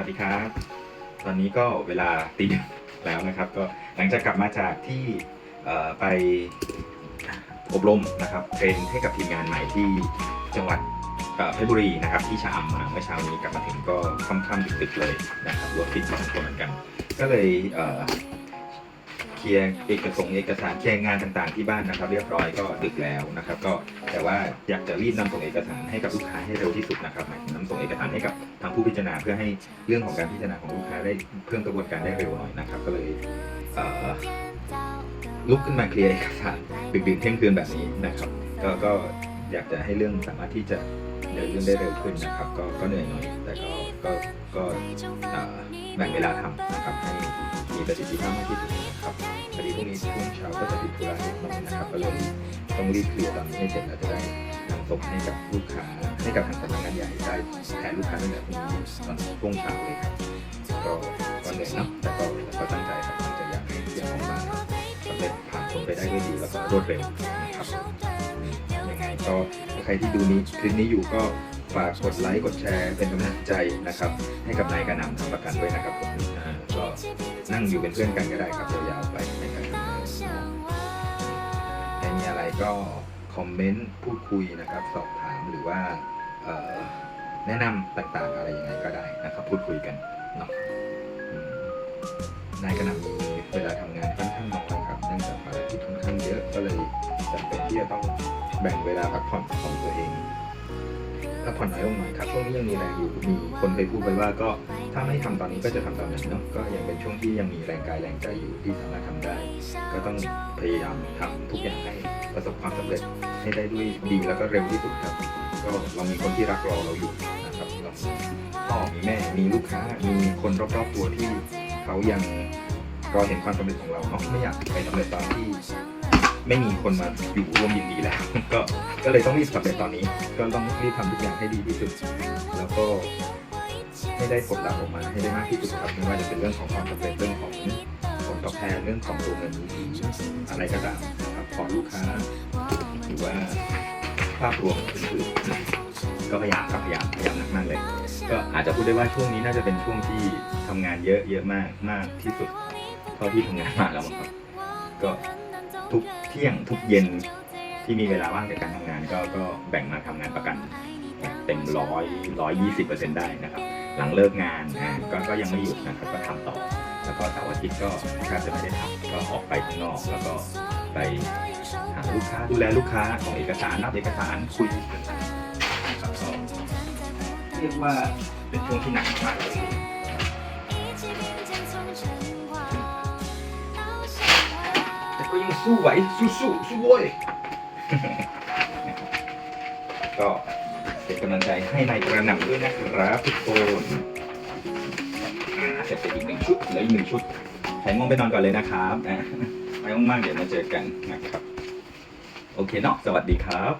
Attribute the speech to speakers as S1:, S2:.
S1: วัสดีครับ ตอนนี้ก็เวลาตีหนึ่งแล้วนะครับ ก็หลังจากกลับมาจากที่ไปอบรมนะครับเทรนให้กับทีมงานใหม่ที่จังหวัดเพชรบุรีนะครับที่ชามมาเมื่อเช้านี้กลับมาถึงก็ค่ำๆดึกๆเลยนะครับรถติดพอสมควรเหมือนกัน ก็เลย เคลียร์เอกสงค์เอกสารเคลียร์งานต่างๆที่บ้านนะครับ เรียบร้อยก็ดึกแล้วนะครับ ก็แต่ว่าอยากจะรีบนำส่งเอกสารให้กับลูกค้าให้เร็วที่สุดนะครับหมายถึงนำส่งเอกสารให้กับทางผู้พิจารณาเพื่อให้เรื่องของการพิจารณาของลูกค้าได้เพิ่มกระบวนการได้เร็วหน่อยนะครับ ก็เลยเอ่อลุกขึ้นมาเคลียร์เอกสารดึกๆเที่ยงคืนแบบนี้นะครับ ก็ก็อยากจะให้เรื่องสามารถที่จะเดินเรื่องได้เร็วขึ้นนะครับ ก็ก็เหนื่อยหน่อยแต่ก็ก็ ก็แบ่งเวลาทำนะครับให้มีประสิทธิภาพมากที่สุดนะครับพอดีพรุ่งนี้ช่วงเช้าก็จะติดธุระนิดหน่อยนะครับก็เลยต้องรีบเคลียร์ตอนนี้ให้เสร็จแล้วจะได้นำส่งให้กับลูกค้าให้กับทางสำนักงานใหญ่ได้แทนลูกค้าตั้งแต่พรุ่งนี้ตอนช่วงเช้าเลยครับก็ก็เหนื่อยนะแต่ก็ก็ตั้งใจครับตั้งใจอยากให้เรื่องของบ้านสำเร็จผ่านพ้นไปได้ด้วยดีแล้วก็รวดเร็วนะครับยังไงก็ใครที่ดูนี้คลิปนี้อยู่ก็ ฝากกดไลค์กดแชร์เป็นกำลังใจนะครับ ให้กับนายกระหนำทำประกันด้วยนะครับผมก็นั่งอยู่เป็นเพื่อนกันก็ได้ครับยาวๆไปนการทำงานใครมีอะไรก็คอมเมนต์พูดคุยนะครับ สอบถามหรือว่าแนะนำต่างๆอะไรยังไงก็ได้นะครับ พูดคุยกันเนาะนายกระหนำมีเวลาทำงานค่อนข้างน้อยครับเนื่องจากภารกิจค่อนข้างเยอะก็เลยจำเป็นที่จะต้องแบ่งเวลาพักผ่อนของตัวเอง พักผ่อนน้อยลงหน่อยครับช่วงนี้ยังมีแรงอยู่มีคนเคยพูดไปว่าก็ถ้าไม่ทำตอนนี้ก็จะทำตอนไหนเนาะก็ยังเป็นช่วงที่ยังมีแรงกายแรงใจอยู่ที่สามารถทำได้ ก็ต้องพยายามทำทุกอย่างให้ประสบความสำเร็จให้ได้ด้วยดีแล้วก็เร็วที่สุดครับ ก็เรามีคนที่รักรอเราอยู่นะครับเราพ่อมีแม่มีลูกค้ามีคนรอบๆตัวที่เขายังรอเห็นความสำเร็จของเราเนาะไม่อยากไปสำเร็จตอนที่ ไม่มีคนมาอยู่ร่วมยินดีแล้ว ก็ก็เลยต้องรีบสำเร็จตอนนี้ ก็ต้องรีบทำทุกอย่างให้ดีที่สุด แล้วก็ให้ได้ผลลัพธ์ออกมาให้ได้มากที่สุดครับไม่ว่าจะเป็นเรื่องของความสำเร็จเรื่องของผลตอบแทนเรื่องของตัวเงินอะไรก็ตามนะครับพอลูกค้าหรือว่าภาพรวมอื่นๆก็พยายามครับพยายามพยายามหนักมากเลย ก็อาจจะพูดได้ว่าช่วงนี้น่าจะเป็นช่วงที่ทำงานเยอะเยอะมากมากที่สุดเท่าที่ทำงานมาแล้วมั้งครับ ก็ ทุกเที่ยงทุกเย็นที่มีเวลาว่างจากการทำงานก็ก็แบ่งมาทำงานประกันเต็มร้อยร้อยยี่สิบเปอร์เซ็นต์ได้นะครับ หลังเลิกงานอ่าก็ก็ยังไม่หยุดนะครับก็ทำต่อ แล้วก็เสาร์อาทิตย์ก็แทบจะไม่ได้ทำก็ออกไปข้างนอกแล้วก็ไปหาลูกค้าดูแลลูกค้าของเอกสารรับเอกสารคุยกันนะครับก็เรียกว่าเป็นช่วงที่หนักมากเลย สู้ไหว สู้สู้สู้โว้ยก็เป็นกำลังใจให้ในายกระหน่ำด้วยนะครับทุกคนเสร็จไปอีกหนึ่งชุดแล้วอีกหนึ่งชุดใช้ง่วงไปนอนก่อนเลยนะครับอะไม่ว่างๆเดี๋ยวมาเจอกันนะครับ โอเคเนาะสวัสดีครับ